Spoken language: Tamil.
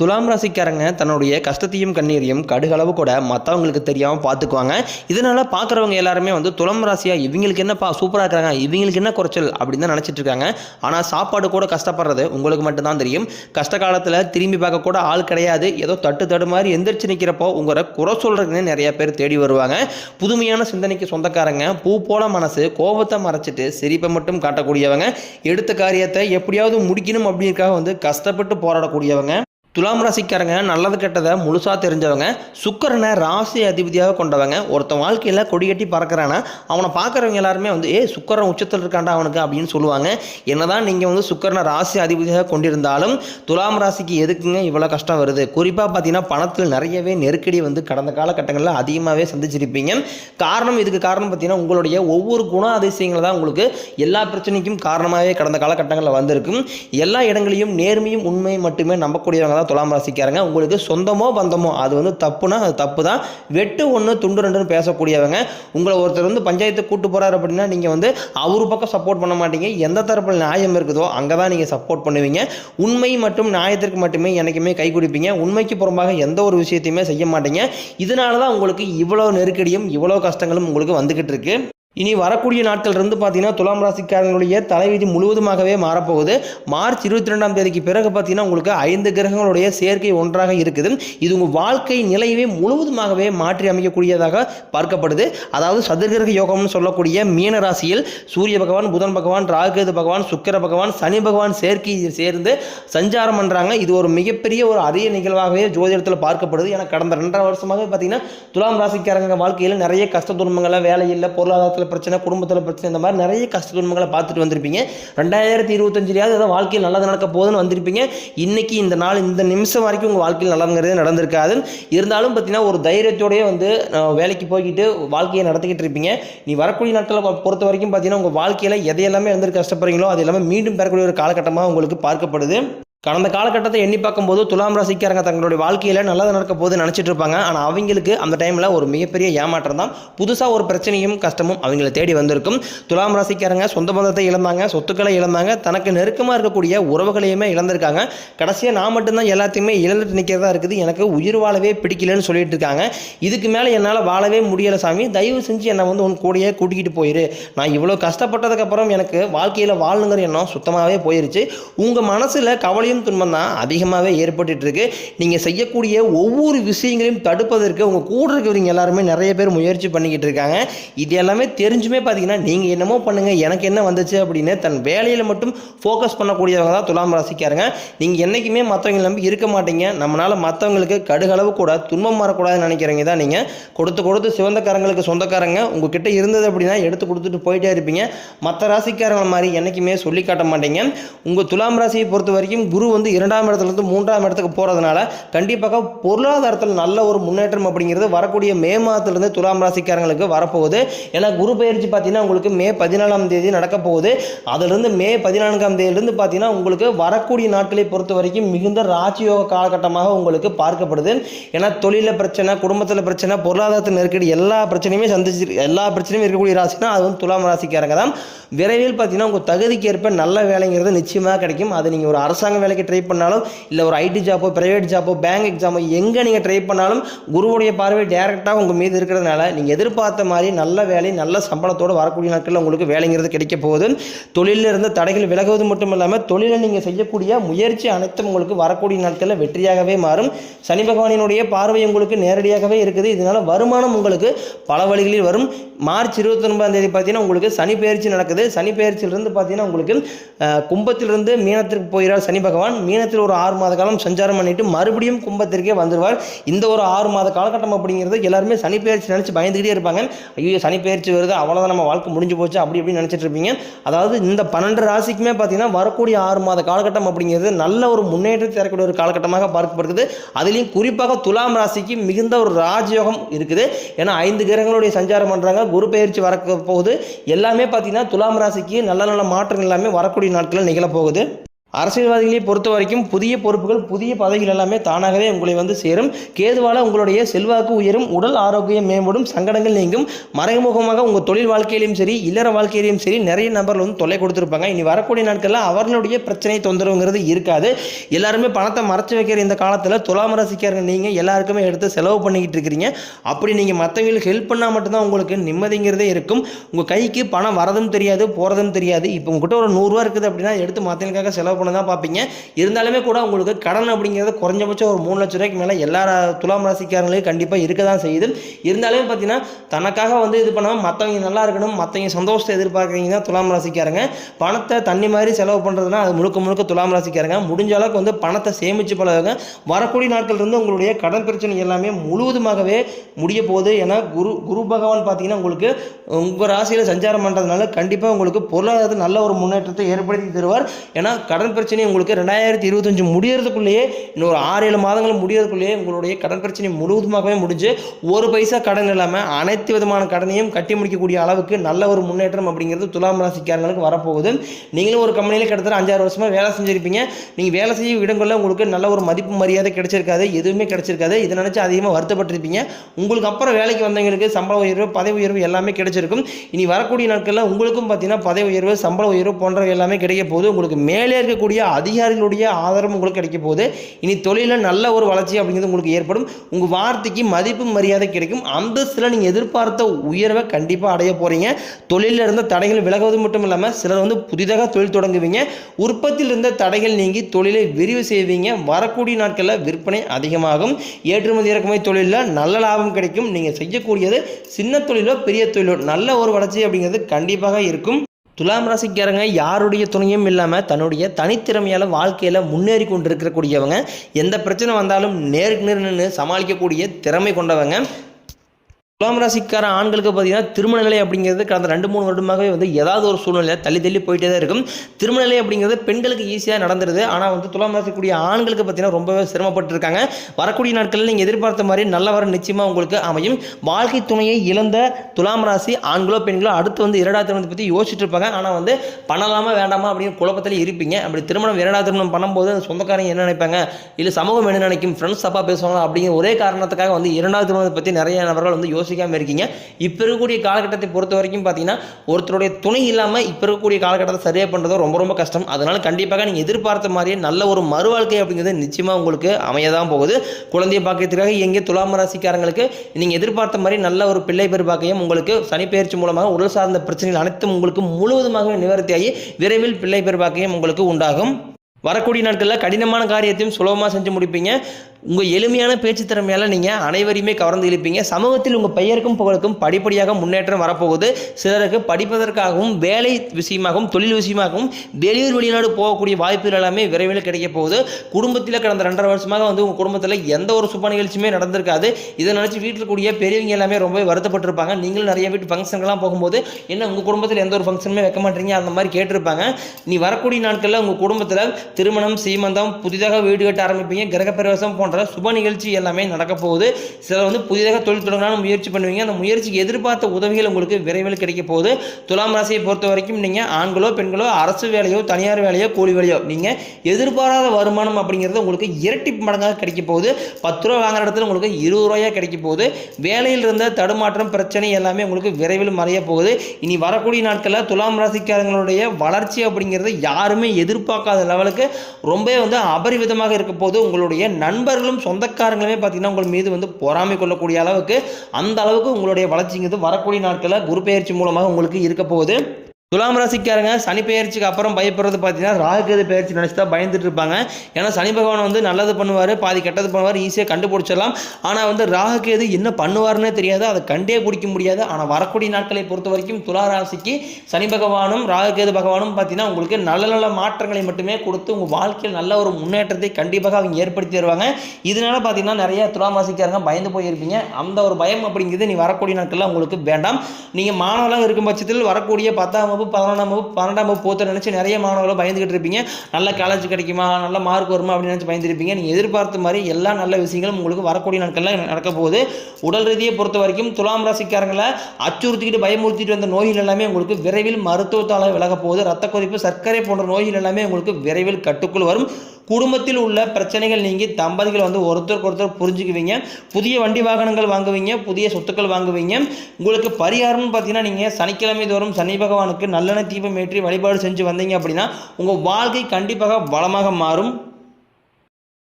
துலாம் ராசிக்காரங்க தன்னுடைய கஷ்டத்தையும் கண்ணீரையும் கடுகளவு கூட மற்றவங்களுக்கு தெரியாமல் பார்த்துக்குவாங்க இதனால் பார்க்குறவங்க எல்லாருமே வந்து துலாம் ராசியாக இவங்களுக்கு என்னப்பா சூப்பராக இருக்கிறாங்க இவங்களுக்கு என்ன குறைச்சல் அப்படின்னு தான் நினச்சிட்டு இருக்காங்க. ஆனால் சாப்பாடு கூட கஷ்டப்படுறது உங்களுக்கு மட்டும்தான் தெரியும். கஷ்ட காலத்தில் திரும்பி பார்க்க கூட ஆள் கிடையாது. ஏதோ தட்டு தடு மாதிரி எந்திரிச்சு நிற்கிறப்போ உங்களை குறை சொல்கிறதுனே நிறைய பேர் தேடி வருவாங்க. புதுமையான சிந்தனைக்கு சொந்தக்காரங்க பூ போல மனசு கோபத்தை மறைச்சிட்டு சிரிப்பை மட்டும் காட்டக்கூடியவங்க. எடுத்த காரியத்தை எப்படியாவது முடிக்கணும் அப்படிங்கிறக்காக வந்து கஷ்டப்பட்டு போராடக்கூடியவங்க. துலாம் ராசிக்காரங்க நல்லது கெட்டதை முழுசாக தெரிஞ்சவங்க சுக்கரனை ராசி அதிபதியாக கொண்டவங்க. ஒருத்தன் வாழ்க்கையில் கொடிகட்டி பறக்கிறானா அவனை பார்க்குறவங்க எல்லாருமே வந்து ஏ சுக்கரன் உச்சத்தில் இருக்காண்டா அவனுக்கு அப்படின்னு சொல்லுவாங்க. என்னதான் நீங்கள் வந்து சுக்கரனை ராசி அதிபதியாக கொண்டிருந்தாலும் துலாம் ராசிக்கு எதுக்குங்க இவ்வளோ கஷ்டம் வருது? குறிப்பாக பார்த்தீங்கன்னா பணத்தில் நிறையவே நெருக்கடி வந்து கடந்த காலகட்டங்களில் அதிகமாகவே சந்திச்சிருப்பீங்க. காரணம் இதுக்கு காரணம் பார்த்தீங்கன்னா உங்களுடைய ஒவ்வொரு குண அதிசயங்கள் தான் உங்களுக்கு எல்லா பிரச்சனைக்கும் காரணமாகவே கடந்த காலகட்டங்களில் வந்திருக்கும். எல்லா இடங்களையும் நேர்மையும் உண்மையும் மட்டுமே நம்பக்கூடியவங்க தான் துலாம் ராசிக்காரங்க உங்களுக்கு சொந்தமோ பந்தமோ அது வந்து தப்புனா அது தப்பு தான் வெட்டு ஒன்று துண்டு ரெண்டுன்னு பேசக்கூடியவங்க உங்களை ஒருத்தர் வந்து பஞ்சாயத்து கூட்டு போகிறார் அப்படின்னா நீங்கள் வந்து அவர் பக்கம் சப்போர்ட் பண்ண மாட்டீங்க. எந்த தரப்பில் நியாயம் இருக்குதோ அங்கே தான் நீங்கள் சப்போர்ட் பண்ணுவீங்க. உண்மை மற்றும் நியாயத்திற்கு மட்டுமே எனக்குமே கை கொடுப்பீங்க. உண்மைக்கு புறம்பாக எந்த ஒரு விஷயத்தையுமே செய்ய மாட்டீங்க. இதனால தான் உங்களுக்கு இவ்வளோ நெருக்கடியும் இவ்வளோ கஷ்டங்களும் உங்களுக்கு வந்துக்கிட்டு இருக்கு. இனி வரக்கூடிய நாட்கள் இருந்து பார்த்தீங்கன்னா துலாம் ராசிக்காரங்களுடைய தலைவிதி முழுவதுமாகவே மாறப்போகுது. மார்ச் இருபத்தி ரெண்டாம் தேதிக்கு பிறகு பார்த்தீங்கன்னா உங்களுக்கு ஐந்து கிரகங்களுடைய சேர்க்கை ஒன்றாக இருக்குது. இது உங்கள் வாழ்க்கை நிலையவே முழுவதுமாகவே மாற்றி அமைக்கக்கூடியதாக பார்க்கப்படுது. அதாவது சதுர்கிரக யோகம்னு சொல்லக்கூடிய மீன ராசியில் சூரிய பகவான் புதன் பகவான் ராகுகேது பகவான் சுக்கிர பகவான் சனி பகவான் சேர்க்கை சேர்ந்து சஞ்சாரம் பண்ணுறாங்க இது ஒரு மிகப்பெரிய ஒரு அரிய நிகழ்வாகவே ஜோதிடத்தில் பார்க்கப்படுது. ஏன்னா கடந்த ரெண்டரை வருஷமாகவே பார்த்தீங்கன்னா துலாம் ராசிக்காரங்க வாழ்க்கையில் நிறைய கஷ்ட துன்பங்கள்லாம் வேலை பொருளாதாரத்தில் பொருளாதாரத்தில் பிரச்சனை குடும்பத்தில் பிரச்சனை இந்த மாதிரி நிறைய கஷ்ட துன்பங்களை பார்த்துட்டு வந்திருப்பீங்க. ரெண்டாயிரத்தி இருபத்தஞ்சிலையாவது ஏதோ வாழ்க்கையில் நல்லது நடக்க போகுதுன்னு வந்திருப்பீங்க. இன்னைக்கு இந்த நாள் இந்த நிமிஷம் வரைக்கும் உங்கள் வாழ்க்கையில் நல்லதுங்கிறதே நடந்திருக்காது. இருந்தாலும் பார்த்தீங்கன்னா ஒரு தைரியத்தோடயே வந்து வேலைக்கு போய்கிட்டு வாழ்க்கையை நடத்திக்கிட்டு இருப்பீங்க. நீ வரக்கூடிய நாட்களை பொறுத்த வரைக்கும் பார்த்தீங்கன்னா உங்கள் வாழ்க்கையில் எதையெல்லாமே வந்து கஷ்டப்படுறீங்களோ அது எல்லாமே மீண்டும் பெறக்கூடிய ஒரு காலகட்டமாக உங்களுக்கு பார்க்கப்படுது. கடந்த காலகட்டத்தை எண்ணி பார்க்கும்போது துலாம் ராசிக்காரங்க தங்களுடைய வாழ்க்கையில் நல்லது நடக்க போது நினச்சிட்டு இருப்பாங்க. ஆனால் அவங்களுக்கு அந்த டைமில் ஒரு மிகப்பெரிய ஏமாற்றம் தான். புதுசாக ஒரு பிரச்சனையும் கஷ்டமும் அவங்களை தேடி வந்திருக்கும். துலாம் ராசிக்காரங்க சொந்த பந்தத்தை இழந்தாங்க சொத்துக்களை இழந்தாங்க. தனக்கு நெருக்கமாக இருக்கக்கூடிய உறவுகளையுமே இழந்திருக்காங்க. கடைசியாக நான் மட்டும்தான் எல்லாத்தையுமே இழந்துட்டு நிற்கிறதா இருக்குது. எனக்கு உயிர் வாழவே பிடிக்கலன்னு சொல்லிட்டு இருக்காங்க. இதுக்கு மேலே என்னால் வாழவே முடியலை சாமி. தயவு செஞ்சு என்னை வந்து உன் கூடயே கூட்டிக்கிட்டு போயிரு. நான் இவ்வளோ கஷ்டப்பட்டதுக்கப்புறம் எனக்கு வாழ்க்கையில் வாழணுங்கிற எண்ணம் சுத்தமாகவே போயிருச்சு. உங்கள் மனசில் கவலை கவலையும் துன்பம் தான் அதிகமாகவே ஏற்பட்டுட்டு இருக்கு நீங்கள் செய்யக்கூடிய ஒவ்வொரு விஷயங்களையும் தடுப்பதற்கு உங்கள் கூட இருக்கிறவங்க எல்லாருமே நிறைய பேர் முயற்சி பண்ணிக்கிட்டு இருக்காங்க. இது எல்லாமே தெரிஞ்சுமே பார்த்தீங்கன்னா நீங்கள் என்னமோ பண்ணுங்கள் எனக்கு என்ன வந்துச்சு அப்படின்னு தன் வேலையில் மட்டும் ஃபோக்கஸ் பண்ணக்கூடியவங்க தான் துலாம் ராசிக்காரங்க. நீங்கள் என்றைக்குமே மற்றவங்க நம்பி இருக்க மாட்டீங்க. நம்மளால் மற்றவங்களுக்கு கடுகளவு கூட துன்பம் வரக்கூடாதுன்னு நினைக்கிறவங்க தான் நீங்கள் கொடுத்து கொடுத்து சிவந்தக்காரங்களுக்கு சொந்தக்காரங்க உங்ககிட்ட இருந்தது அப்படின்னா எடுத்து கொடுத்துட்டு போயிட்டே இருப்பீங்க. மற்ற ராசிக்காரங்க மாதிரி என்றைக்குமே சொல்லி காட்ட மாட்டீங்க. உங்கள் துலாம் ராசியை பொறுத்த வரைக்கும் குரு குரு வந்து இரண்டாம் இடத்துலேருந்து மூன்றாம் இடத்துக்கு போகிறதுனால கண்டிப்பாக பொருளாதாரத்தில் நல்ல ஒரு முன்னேற்றம் அப்படிங்கிறது வரக்கூடிய மே மாதத்துலேருந்து துலாம் ராசிக்காரங்களுக்கு வரப்போகுது. ஏன்னா குரு பயிற்சி பார்த்தீங்கன்னா உங்களுக்கு மே பதினாலாம் தேதி நடக்க போகுது. அதிலிருந்து மே பதினான்காம் தேதியிலிருந்து பார்த்தீங்கன்னா உங்களுக்கு வரக்கூடிய நாட்களை பொறுத்த வரைக்கும் மிகுந்த ராஜயோக காலகட்டமாக உங்களுக்கு பார்க்கப்படுது. ஏன்னா தொழிலில் பிரச்சனை குடும்பத்தில் பிரச்சனை பொருளாதாரத்தில் நெருக்கடி எல்லா பிரச்சனையுமே சந்திச்சு எல்லா பிரச்சனையும் இருக்கக்கூடிய ராசினா அது வந்து துலாம் ராசிக்காரங்க தான். விரைவில் பார்த்தீங்கன்னா உங்கள் தகுதிக்கு ஏற்ப நல்ல வேலைங்கிறது நிச்சயமாக கிடைக்கும். அது நீங்கள் ஒரு அரசாங்க வேலைக்கு ட்ரை பண்ணாலும் இல்லை ஒரு ஐடி ஜாப்போ பிரைவேட் ஜாப்போ பேங்க் எக்ஸாமோ எங்கே நீங்கள் ட்ரை பண்ணாலும் குருவுடைய பார்வை டேரெக்டாக உங்கள் மீது இருக்கிறதுனால நீங்கள் எதிர்பார்த்த மாதிரி நல்ல வேலை நல்ல சம்பளத்தோடு வரக்கூடிய நாட்களில் உங்களுக்கு வேலைங்கிறது கிடைக்க போகுது. தொழிலில் இருந்த தடைகள் விலகுவது மட்டும் இல்லாமல் தொழிலை நீங்கள் செய்யக்கூடிய முயற்சி அனைத்தும் உங்களுக்கு வரக்கூடிய நாட்களில் வெற்றியாகவே மாறும். சனி பகவானினுடைய பார்வை உங்களுக்கு நேரடியாகவே இருக்குது. இதனால் வருமானம் உங்களுக்கு பல வழிகளில் வரும். மார்ச் இருபத்தி ஒன்பதாம் தேதி பார்த்தீங்கன்னா உங்களுக்கு சனி பயிற்சி நடக்குது. சனி பயிற்சியிலிருந்து பார்த்தீங்கன்னா உங்களுக்கு கும்பத்திலிருந்து மீனத்திற்கு போகிறார் சனி பகவான். மீனத்தில் ஒரு ஆறு மாத காலம் சஞ்சாரம் பண்ணிட்டு மறுபடியும் கும்பத்திற்கே வந்துடுவார் இந்த ஒரு ஆறு மாத காலகட்டம் அப்படிங்கிறது எல்லாருமே சனிப்பெயர்ச்சி நினச்சி பயந்துக்கிட்டே இருப்பாங்க. ஐயோ சனி வருது அவ்வளோதான் நம்ம வாழ்க்கை முடிஞ்சு போச்சு அப்படி இப்படின்னு நினச்சிட்டு இருப்பீங்க. அதாவது இந்த பன்னெண்டு ராசிக்குமே பார்த்தீங்கன்னா வரக்கூடிய ஆறு மாத காலகட்டம் அப்படிங்கிறது நல்ல ஒரு முன்னேற்றத்தை தரக்கூடிய ஒரு காலகட்டமாக பார்க்கப்படுகிறது. அதுலேயும் குறிப்பாக துலாம் ராசிக்கு மிகுந்த ஒரு ராஜயோகம் இருக்குது. ஏன்னா ஐந்து கிரகங்களுடைய சஞ்சாரம் பண்ணுறாங்க குரு பயிற்சி வரக்க போகுது எல்லாமே பார்த்தீங்கன்னா துலாம் ராசிக்கு நல்ல நல்ல மாற்றங்கள் எல்லாமே வரக்கூடிய நாட்களில் நிகழப்போகுது. அரசியல்வாதிகளை பொறுத்த வரைக்கும் புதிய பொறுப்புகள் புதிய பதவிகள் எல்லாமே தானாகவே உங்களை வந்து சேரும். கேதுவால உங்களுடைய செல்வாக்கு உயரும் உடல் ஆரோக்கியம் மேம்படும் சங்கடங்கள் நீங்கும். மறைமுகமாக உங்கள் தொழில் வாழ்க்கையிலும் சரி இல்லற வாழ்க்கையிலும் சரி நிறைய நபர்கள் வந்து தொல்லை கொடுத்துருப்பாங்க. இனி வரக்கூடிய நாட்களில் அவர்களுடைய பிரச்சனை தொந்தரவுங்கிறது இருக்காது. எல்லாருமே பணத்தை மறைச்சு வைக்கிற இந்த காலத்தில் துலாம் ரசிக்காரங்க நீங்கள் எல்லாருக்குமே எடுத்து செலவு பண்ணிக்கிட்டு இருக்கிறீங்க. அப்படி நீங்கள் மற்றவங்களுக்கு ஹெல்ப் பண்ணால் மட்டும்தான் உங்களுக்கு நிம்மதிங்கிறதே இருக்கும். உங்கள் கைக்கு பணம் வரதும் தெரியாது போகிறதும் தெரியாது. இப்போ உங்ககிட்ட ஒரு நூறுரூவா இருக்குது அப்படின்னா எடுத்து மற்றவங்களுக்காக செலவு பண்ண தான் பார்ப்பீங்க. இருந்தாலுமே கூட உங்களுக்கு கடன் அப்படிங்கிறது குறைஞ்சபட்சம் ஒரு மூணு லட்ச ரூபாய்க்கு மேலே எல்லா துலாம் ராசிக்காரங்களையும் கண்டிப்பாக இருக்க தான் செய்யுது. இருந்தாலுமே பார்த்தீங்கன்னா தனக்காக வந்து இது பண்ணாமல் மற்றவங்க நல்லா இருக்கணும் மற்றவங்க சந்தோஷத்தை எதிர்பார்க்குறீங்க தான் துலாம் ராசிக்காரங்க. பணத்தை தண்ணி மாதிரி செலவு பண்ணுறதுனா அது முழுக்க முழுக்க துலாம் ராசிக்காரங்க. முடிஞ்ச அளவுக்கு வந்து பணத்தை சேமித்து பழகுங்க. வரக்கூடிய நாட்கள் இருந்து உங்களுடைய கடன் பிரச்சனை எல்லாமே முழுவதுமாகவே முடிய போகுது. ஏன்னா குரு குரு பகவான் பார்த்தீங்கன்னா உங்களுக்கு உங்கள் ராசியில் சஞ்சாரம் பண்ணுறதுனால கண்டிப்பாக உங்களுக்கு பொருளாதாரத்தில் நல்ல ஒரு முன்னேற்றத்தை ஏற்படுத்தி தருவார். ஏன்னா கடன் பிரச்சனை உங்களுக்கு ரெண்டாயிரத்தி இருபத்தஞ்சு முடியறதுக்குள்ளேயே இன்னொரு ஆறு ஏழு மாதங்கள் முடியறதுக்குள்ளேயே உங்களுடைய கடன் பிரச்சனை முழுவதுமாகவே முடிஞ்சு ஒரு பைசா கடன் இல்லாமல் அனைத்து விதமான கடனையும் கட்டி முடிக்கக்கூடிய அளவுக்கு நல்ல ஒரு முன்னேற்றம் அப்படிங்கிறது துலாம் ராசிக்காரங்களுக்கு வரப்போகுது. நீங்களும் ஒரு கம்பெனியில் கிட்டத்தட்ட அஞ்சாறு வருஷமாக வேலை செஞ்சிருப்பீங்க. நீங்கள் வேலை செய்யும் இடங்களில் உங்களுக்கு நல்ல ஒரு மதிப்பு மரியாதை கிடைச்சிருக்காது எதுவுமே கிடைச்சிருக்காது. இதை நினச்சி அதிகமாக வருத்தப்பட்டிருப்பீங்க. உங்களுக்கு அப்புறம் வேலைக்கு வந்தவங்களுக்கு சம்பள உயர்வு பதவி உயர்வு எல்லாமே கிடைச்சிருக்கும். இனி வரக்கூடிய நாட்களில் உங்களுக்கும் பார்த்தீங்கன்னா பதவி உயர்வு சம்பள உயர்வு போன்றவை எல்லாமே கிடைக்க போது உங்களுக்கு மேலே இருக்கக்கூடிய அதிகாரிகளுடைய ஆதரவு உங்களுக்கு கிடைக்க போகுது. இனி தொழிலில் நல்ல ஒரு வளர்ச்சி அப்படிங்கிறது உங்களுக்கு ஏற்படும். உங்கள் வார்த்தைக்கு மதிப்பு மரியாதை கிடைக்கும். அந்தஸ்தில் நீங்கள் எதிர்பார்த்த உயர்வை கண்டிப்பாக அடைய போகிறீங்க தொழிலில் இருந்த தடைகள் விலகுவது மட்டும் இல்லாமல் சிலர் வந்து புதிதாக தொழில் தொடங்குவீங்க. உற்பத்தியில் இருந்த தடைகள் நீங்கி தொழிலை விரிவு செய்வீங்க. வரக்கூடிய நாட்களில் விற்பனை அதிகமாகும். ஏற்றுமதி இறக்குமதி தொழிலில் நல்ல லாபம் கிடைக்கும். நீங்கள் செய்யக்கூடியது சின்ன தொழிலோ பெரிய தொழிலோ நல்ல ஒரு வளர்ச்சி அப்படிங்கிறது கண்டிப்பாக இருக்கும். துலாம் ராசிக்காரங்க யாருடைய துணையும் இல்லாமல் தன்னுடைய தனித்திறமையால் வாழ்க்கையில் முன்னேறி கொண்டு இருக்கக்கூடியவங்க எந்த பிரச்சனை வந்தாலும் நேருக்கு நேர் நின்று சமாளிக்கக்கூடிய திறமை கொண்டவங்க. துலாம் ராசிக்கார ஆண்களுக்கு பார்த்தீங்கன்னா திருமண நிலை அப்படிங்கிறது கடந்த ரெண்டு மூணு வருடமாகவே வந்து ஏதாவது ஒரு சூழ்நிலையில் தள்ளி தள்ளி போயிட்டே தான் இருக்கும். திருமண நிலை அப்படிங்கிறது பெண்களுக்கு ஈஸியாக நடந்துருது. ஆனால் வந்து துலாம் ராசிக்கூடிய ஆண்களுக்கு பார்த்தீங்கன்னா ரொம்பவே சிரமப்பட்டிருக்காங்க. வரக்கூடிய நாட்களில் நீங்கள் எதிர்பார்த்த மாதிரி நல்ல வர நிச்சயமாக உங்களுக்கு அமையும். வாழ்க்கை துணையை இழந்த துலாம் ராசி ஆண்களோ பெண்களோ அடுத்து வந்து இரண்டாவது திருமணத்தை பற்றி யோசிச்சுட்டு இருப்பாங்க. ஆனால் வந்து பண்ணலாமா வேண்டாமா அப்படின்னு குழப்பத்தில் இருப்பீங்க. அப்படி திருமணம் இரண்டாவது திருமணம் பண்ணும்போது அந்த சொந்தக்காரங்க என்ன நினைப்பாங்க? இல்லை சமூகம் என்ன நினைக்கும்? ஃப்ரெண்ட்ஸ் தப்பாக பேசுவாங்க அப்படிங்கிற ஒரே காரணத்துக்காக வந்து இரண்டாவது திருமணத்தை பற்றி நிறைய நபர்கள் வந்து யோசிக்காமல் இருக்கீங்க. இப்போ இருக்கக்கூடிய காலகட்டத்தை பொறுத்த வரைக்கும் பார்த்தீங்கன்னா ஒருத்தருடைய துணை இல்லாமல் இப்போ இருக்கக்கூடிய காலகட்டத்தை சரியாக பண்ணுறது ரொம்ப ரொம்ப கஷ்டம். அதனால் கண்டிப்பாக நீங்கள் எதிர்பார்த்த மாதிரியே நல்ல ஒரு மறுவாழ்க்கை அப்படிங்கிறது நிச்சயமாக உங்களுக்கு அமையதான் போகுது. குழந்தையை பார்க்கறதுக்காக எங்கே துலாம் ராசிக்காரங்களுக்கு நீங்கள் எதிர்பார்த்த மாதிரி நல்ல ஒரு பிள்ளை பேர் உங்களுக்கு சனிப்பெயர்ச்சி மூலமாக உடல் சார்ந்த பிரச்சனைகள் அனைத்தும் உங்களுக்கு முழுவதுமாகவே நிவர்த்தியாகி விரைவில் பிள்ளை பேர் உங்களுக்கு உண்டாகும். வரக்கூடிய நாட்களில் கடினமான காரியத்தையும் சுலபமாக செஞ்சு முடிப்பீங்க. உங்கள் எளிமையான பேச்சு திறமையால் நீங்கள் அனைவரையுமே கவர்ந்து இழுப்பீங்க. சமூகத்தில் உங்கள் பெயருக்கும் புகழுக்கும் படிப்படியாக முன்னேற்றம் வரப்போகுது. சிலருக்கு படிப்பதற்காகவும் வேலை விஷயமாகவும் தொழில் விஷயமாகவும் வெளியூர் வெளிநாடு போகக்கூடிய வாய்ப்புகள் எல்லாமே விரைவில் கிடைக்க போகுது. குடும்பத்தில் கடந்த ரெண்டரை வருஷமாக வந்து உங்கள் குடும்பத்தில் எந்த ஒரு சுப நிகழ்ச்சியுமே நடந்திருக்காது. இதை நினச்சி வீட்டில் கூடிய பெரியவங்க எல்லாமே ரொம்ப வருத்தப்பட்டிருப்பாங்க. நீங்களும் நிறைய வீட்டு ஃபங்க்ஷன்கெல்லாம் போகும்போது என்ன உங்கள் குடும்பத்தில் எந்த ஒரு ஃபங்க்ஷனுமே வைக்க மாட்டீங்க? அந்த மாதிரி கேட்டிருப்பாங்க. நீ வரக்கூடிய நாட்களில் உங்கள் குடும்பத்தில் திருமணம் சீமந்தம் புதிதாக வீடு கட்ட ஆரம்பிப்பீங்க. கிரகப்பிரவேசம் போன்ற சுப நிகழ்ச்சி எல்லாமே நடக்க போகுது. சிலர் வந்து புதிதாக தொழில் தொடங்கலாம்னு முயற்சி பண்ணுவீங்க. அந்த முயற்சிக்கு எதிர்பார்த்த உதவிகள் உங்களுக்கு விரைவில் கிடைக்க போகுது. துலாம் ராசியை பொறுத்த வரைக்கும் நீங்கள் ஆண்களோ பெண்களோ அரசு வேலையோ தனியார் வேலையோ கூலி வேலையோ நீங்கள் எதிர்பாராத வருமானம் அப்படிங்கிறது உங்களுக்கு இரட்டி மடங்காக கிடைக்க போகுது. பத்து ரூபா வாங்குற இடத்துல உங்களுக்கு இருபது ரூபாயா கிடைக்க போகுது. வேலையில் இருந்த தடுமாற்றம் பிரச்சனை எல்லாமே உங்களுக்கு விரைவில் மறைய போகுது. இனி வரக்கூடிய நாட்களில் துலாம் ராசிக்காரங்களுடைய வளர்ச்சி அப்படிங்கிறது யாருமே எதிர்பார்க்காத லெவலுக்கு ரொம்பவே வந்து அபரிவிதமாக இருக்க போது உங்களுடைய நண்பர் நண்பர்களும் சொந்தக்காரங்களுமே பார்த்தீங்கன்னா உங்கள் மீது வந்து பொறாமை கொள்ளக்கூடிய அளவுக்கு அந்த அளவுக்கு உங்களுடைய வளர்ச்சிங்கிறது வரக்கூடிய நாட்களில் குரு பெயர்ச்சி மூலமாக உங்களுக்கு இருக்க போகுது. துலாம் ராசிக்காரங்க சனி பெயர்ச்சிக்கு அப்புறம் பயப்படுறது பார்த்தீங்கன்னா ராகுகேது பெயர்ச்சி நினச்சி தான் பயந்துட்டு இருப்பாங்க. ஏன்னா சனி பகவான் வந்து நல்லது பண்ணுவார் பாதி கெட்டது பண்ணுவார் ஈஸியாக கண்டுபிடிச்சிடலாம். ஆனால் வந்து ராகுகேது என்ன பண்ணுவார்னே தெரியாது அதை கண்டே பிடிக்க முடியாது. ஆனால் வரக்கூடிய நாட்களை பொறுத்த வரைக்கும் துலா ராசிக்கு சனி பகவானும் ராகுகேது பகவானும் பார்த்தீங்கன்னா உங்களுக்கு நல்ல நல்ல மாற்றங்களை மட்டுமே கொடுத்து உங்கள் வாழ்க்கையில் நல்ல ஒரு முன்னேற்றத்தை கண்டிப்பாக அவங்க ஏற்படுத்தி தருவாங்க. இதனால பார்த்தீங்கன்னா நிறைய துலாம் ராசிக்காரங்க பயந்து போயிருப்பீங்க. அந்த ஒரு பயம் அப்படிங்கிறது நீ வரக்கூடிய நாட்களில் உங்களுக்கு வேண்டாம். நீங்கள் மாணவர்களாக இருக்கும் பட்சத்தில் வரக்கூடிய பத்தாம் வகுப்பு பதினொன்றாம் வகுப்பு பன்னெண்டாம் வகுப்பு போத்த நினச்சி நிறைய மாணவர்கள் பயந்துகிட்டு இருப்பீங்க. நல்ல காலேஜ் கிடைக்குமா? நல்ல மார்க் வருமா? அப்படின்னு நினச்சி பயந்துருப்பீங்க நீங்கள் எதிர்பார்த்த மாதிரி எல்லா நல்ல விஷயங்களும் உங்களுக்கு வரக்கூடிய நாட்களில் நடக்க போகுது. உடல் ரீதியை பொறுத்த வரைக்கும் துலாம் ராசிக்காரங்களை அச்சுறுத்திக்கிட்டு பயமுறுத்திட்டு வந்த நோய்கள் எல்லாமே உங்களுக்கு விரைவில் மருத்துவத்தால் விலக போகுது. ரத்த கொதிப்பு சர்க்கரை போன்ற நோய்கள் எல்லாமே உங்களுக்கு விரைவில் கட்டுக்குள் வரும். குடும்பத்தில் உள்ள பிரச்சனைகள் நீங்கி தம்பதிகள் வந்து ஒருத்தருக்கு ஒருத்தர் புரிஞ்சுக்குவீங்க. புதிய வண்டி வாகனங்கள் வாங்குவீங்க. புதிய சொத்துக்கள் வாங்குவீங்க. உங்களுக்கு பரிகாரம்னு பார்த்தீங்கன்னா நீங்கள் சனிக்கிழமை தோறும் சனி பகவானுக்கு நல்லெண்ணெய் தீபம் ஏற்றி வழிபாடு செஞ்சு வந்தீங்க அப்படின்னா உங்கள் வாழ்க்கை கண்டிப்பாக வளமாக மாறும்.